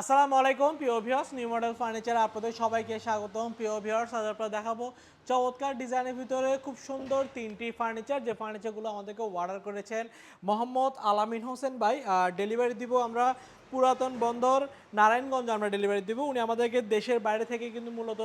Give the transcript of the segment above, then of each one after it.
আসসালামু আলাইকুম, প্রিয় ভিউয়ার্স নিউ মডেল ফার্নিচার আপনাদের সবাইকে স্বাগতম। প্রিয় ভিওর্স আজ আপনারা দেখাবো চমৎকার ডিজাইনের ভিতরে খুব সুন্দর তিনটি ফার্নিচার যে ফার্নিচারগুলো আমাদেরকে অর্ডার করেছেন মোহাম্মদ আলামিন হোসেন ভাই। ডেলিভারি দিব আমরা পুরাতন বন্দর নারায়ণগঞ্জ আমরা ডেলিভারি দিব। উনি আমাদেরকে দেশের বাইরে থেকে কিন্তু মূলত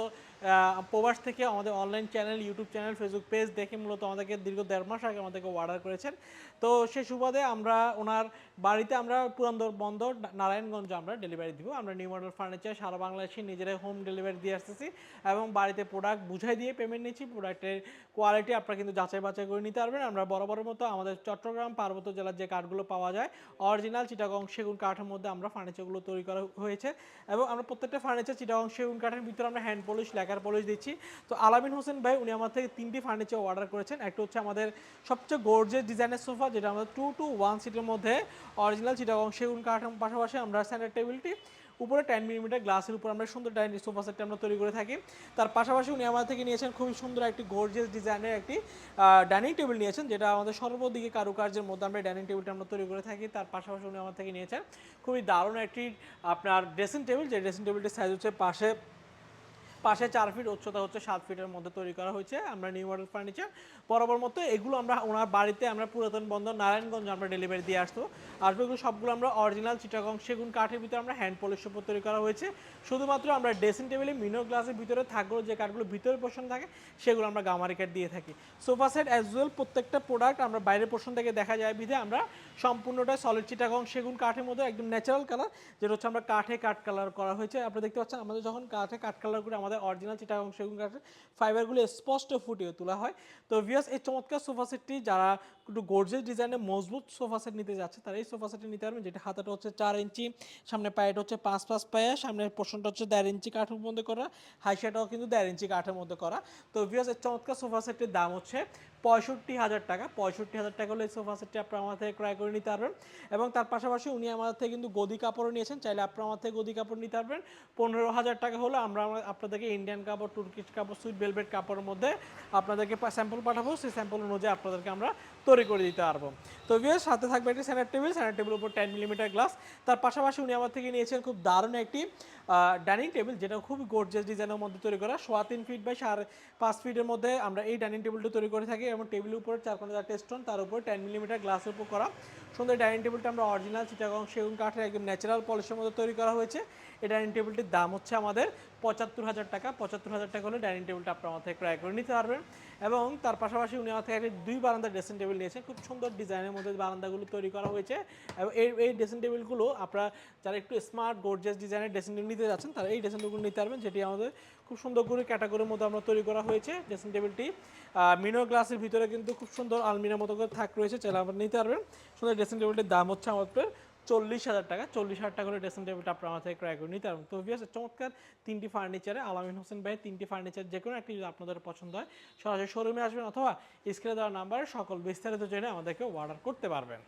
প্রবাস থেকে আমাদের online channel YouTube channel Facebook page দেখে মূলত আমাদেরকে দীর্ঘ দেড় মাস আগে আমাদেরকে অর্ডার করেছেন। তো সে সুবাদে আমরা ওনার বাড়িতে আমরা পুরান্দর বন্দর নারায়ণগঞ্জ আমরা ডেলিভারি দিব। আমরা নিউ মডেল ফার্নিচার সারা বাংলাদেশে নিজেরাই হোম ডেলিভারি দিয়ে আসতেছি এবং বাড়িতে প্রোডাক্ট বুঝাই দিয়ে পেমেন্ট নিচ্ছি। প্রোডাক্টের কোয়ালিটি আপনারা কিন্তু যাচাই বাছাই করে নিতে পারবেন। আমরা বরাবরের মতো আমাদের চট্টগ্রাম, পার্বত্য জেলার যে কাঠগুলো পাওয়া যায় অরিজিনাল চিটাগং সেগুন কাঠের মধ্যে আমরা ফার্নিচারগুলো তৈরি করা হয়েছে এবং আমরা প্রত্যেকটা ফার্নিচার চিটাগং সেগুন কাঠের ভিতরে আমরা হ্যান্ড পলিশ লেখার পলিশ দিচ্ছি। তো আলামিন হোসেন ভাই, উনি আমার থেকে তিনটি ফার্নিচার অর্ডার করেছেন। একটা হচ্ছে আমাদের সবচেয়ে গোর্জের ডিজাইনের সোফা যেটা আমাদের টু টু ওয়ান সিটের মধ্যে অরিজিনাল চিটাগং সেগুন কাঠের পাশাপাশি আমরা স্যান্ডার টেবিলটি উপরে টেন মিলিমিটার গ্লাসের উপর আমরা সুন্দর ডাইনিং সোফা সেটটা আমরা তৈরি করে থাকি। তার পাশাপাশি উনি আমাদের থেকে নিয়েছেন খুবই সুন্দর একটি গর্জিয়াস ডিজাইনের একটি ডাইনিং টেবিল নিয়েছেন, যেটা আমাদের সর্বদিকে কারুকার্যের মধ্যে আমরা ডাইনিং টেবিলটা আমরা তৈরি করে থাকি। তার পাশাপাশি উনি আমার থেকে নিয়েছেন খুবই দারুণ একটি, আপনার ড্রেসিং টেবিল যে ড্রেসিং টেবিলটির সাইজ হচ্ছে পাশে পাশে চার ফিট উচ্চতা হচ্ছে সাত ফিটের মধ্যে তৈরি করা হয়েছে, আমরা নিউ মডেল ফার্নিচার বরাবর মতো এগুলো আমরা ওনার বাড়িতে আমরা পুরাতন বন্দর নারায়ণগঞ্জ আমরা ডেলিভারি দিয়ে আসতো। আসবে এগুলো সবগুলো আমরা অরিজিনাল চিটাগং সেগুন কাঠের ভিতরে আমরা হ্যান্ড পলিশ উপর তৈরি করা হয়েছে। শুধুমাত্র আমরা ড্রেসিং টেবিলে মিনো গ্লাসের ভিতরে থাকলেও যে কাঠগুলো ভিতরে পোষণ থাকে, সেগুলো আমরা গামারি কাঠ দিয়ে থাকি। সোফা সেট অ্যাজ ওয়েল প্রত্যেকটা প্রোডাক্ট আমরা বাইরের পোষণ থেকে দেখা যায় বিধে আমরা সম্পূর্ণটা সলিড চিটাগং সেগুন কাঠের মধ্যে একদম ন্যাচারাল কালার যেটা হচ্ছে আমরা কাঠে কাঠ কালার করা হয়েছে। আপনারা দেখতে পাচ্ছেন আমাদের যখন কাঠে কাঠ কালার করে আমাদের অরিজিনাল চিটাগং সেগুন কাঠের ফাইবারগুলো স্পষ্ট ফুটিয়ে তোলা হয়। তো ভিয়াস এই চমৎকার সোফা সেটটি যারা একটু গর্জেস ডিজাইনের মজবুত সোফা সেট নিতে যাচ্ছে, তারা এই সোফা সেটটি নিতে পারবেন, যেটা হাতাটা হচ্ছে চার ইঞ্চি, সামনে পায়েটা হচ্ছে পাঁচ পাঁচ পায়ে, সামনের পোর্শনটা হচ্ছে দেড় ইঞ্চি কাঠের মধ্যে করা হাইশাটাও কিন্তু দেড় ইঞ্চি কাঠের মধ্যে করা। তো ভিয়াস এই চমৎকার সোফা সেটটির দাম হচ্ছে পঁয়ষট্টি হাজার টাকা, পঁয়ষট্টি হাজার টাকা হলে এই সোফা সেটটি আপনারা আমার থেকে ক্রয় করে নিতে পারবেন। এবং তার পাশাপাশি উনি আমাদের থেকে কিন্তু গদি কাপড়ও নিয়েছেন, চাইলে আপনারা আমার থেকে গদি কাপড় নিতে পারবেন। পনেরো হাজার টাকা হলে আমরা আপনাদেরকে ইন্ডিয়ান কাপড় তুর্কিশ কাপড় সুইট ভেলভেট কাপড়ের মধ্যে আপনাদেরকে স্যাম্পল পাঠাবো, সেই স্যাম্পল অনুযায়ী আপনাদেরকে আমরা তৈরি করে দিতে পারব। তো ভিউয়ার্স সাথে থাকবে একটি স্যানার টেবিল স্যানার টেবিল উপর টেন মিলিমিটার গ্লাস তার পাশাপাশি উনি আমার থেকে নিয়েছেন খুব দারুণ একটি ডাইনিং টেবিল যেটা খুব গর্জিয়াস ডিজাইনের মধ্যে তৈরি করা। সোয়া তিন ফিট বাই সাড়ে পাঁচ ফিটের মধ্যে আমরা এই ডাইনিং টেবিলটা তৈরি করে থাকি এবং টেবিলের উপর চার কোনো চারটে স্টোন তার উপর টেন মিলিমিটার গ্লাসের উপর করা। সুন্দর ডাইনিং টেবিলটা আমরা অরিজিনাল চিটাগং সেগুন কাঠের একদম ন্যাচারাল পলিশের মধ্যে তৈরি করা হয়েছে। এই ডাইনিং টেবিলটির দাম হচ্ছে আমাদের পঁচাত্তর হাজার টাকা। পঁচাত্তর হাজার টাকা হলে ডাইনিং টেবিলটা আপনার আমার থেকে ক্রয় করে নিতে পারবেন। এবং তার পাশাপাশি উনি আমার থেকে একটি দুই বারান্দা ড্রেসিং টেবিল নিয়েছেন খুব সুন্দর ডিজাইনের মধ্যে বারান্দাগুলো তৈরি করা হয়েছে। এবং এই এই ড্রেসিং টেবিলগুলো আপনারা যারা একটু স্মার্ট গোর্জিয়াস ডিজাইনের ড্রেসিং টেবিল নিতে যাচ্ছেন, তারা এই ড্রেসিং টেবিল নিতে পারবেন। যেটি আমাদের খুব সুন্দর করে ক্যাটাগরির মধ্যে আমরা তৈরি করা হয়েছে ড্রেসিং টেবিলটি মিনো গ্লাসের ভিতরে কিন্তু খুব সুন্দর আলমিরার মতো করে থাক রয়েছে, চাইলে আপনারা নিতে পারবেন। সুন্দর ড্রেসিং টেবিলটির দাম হচ্ছে আমাদের চল্লিশ হাজার টাকা। চল্লিশ হাজার টাকা করে ড্রেসিং টেবিলটা আপনার থেকে ক্রয় করে নিতে পারবেন। তো ভিয়াস চমৎকার তিনটি ফার্নিচারে আলামিন হোসেন ভাই তিনটি ফার্নিচার যে কোনো একটি যদি আপনাদের পছন্দ হয়, সরাসরি শোরুমে আসবেন অথবা স্ক্রিনে দেওয়া নাম্বারে সকল বিস্তারিত জেনে আমাদেরকে অর্ডার করতে পারবেন।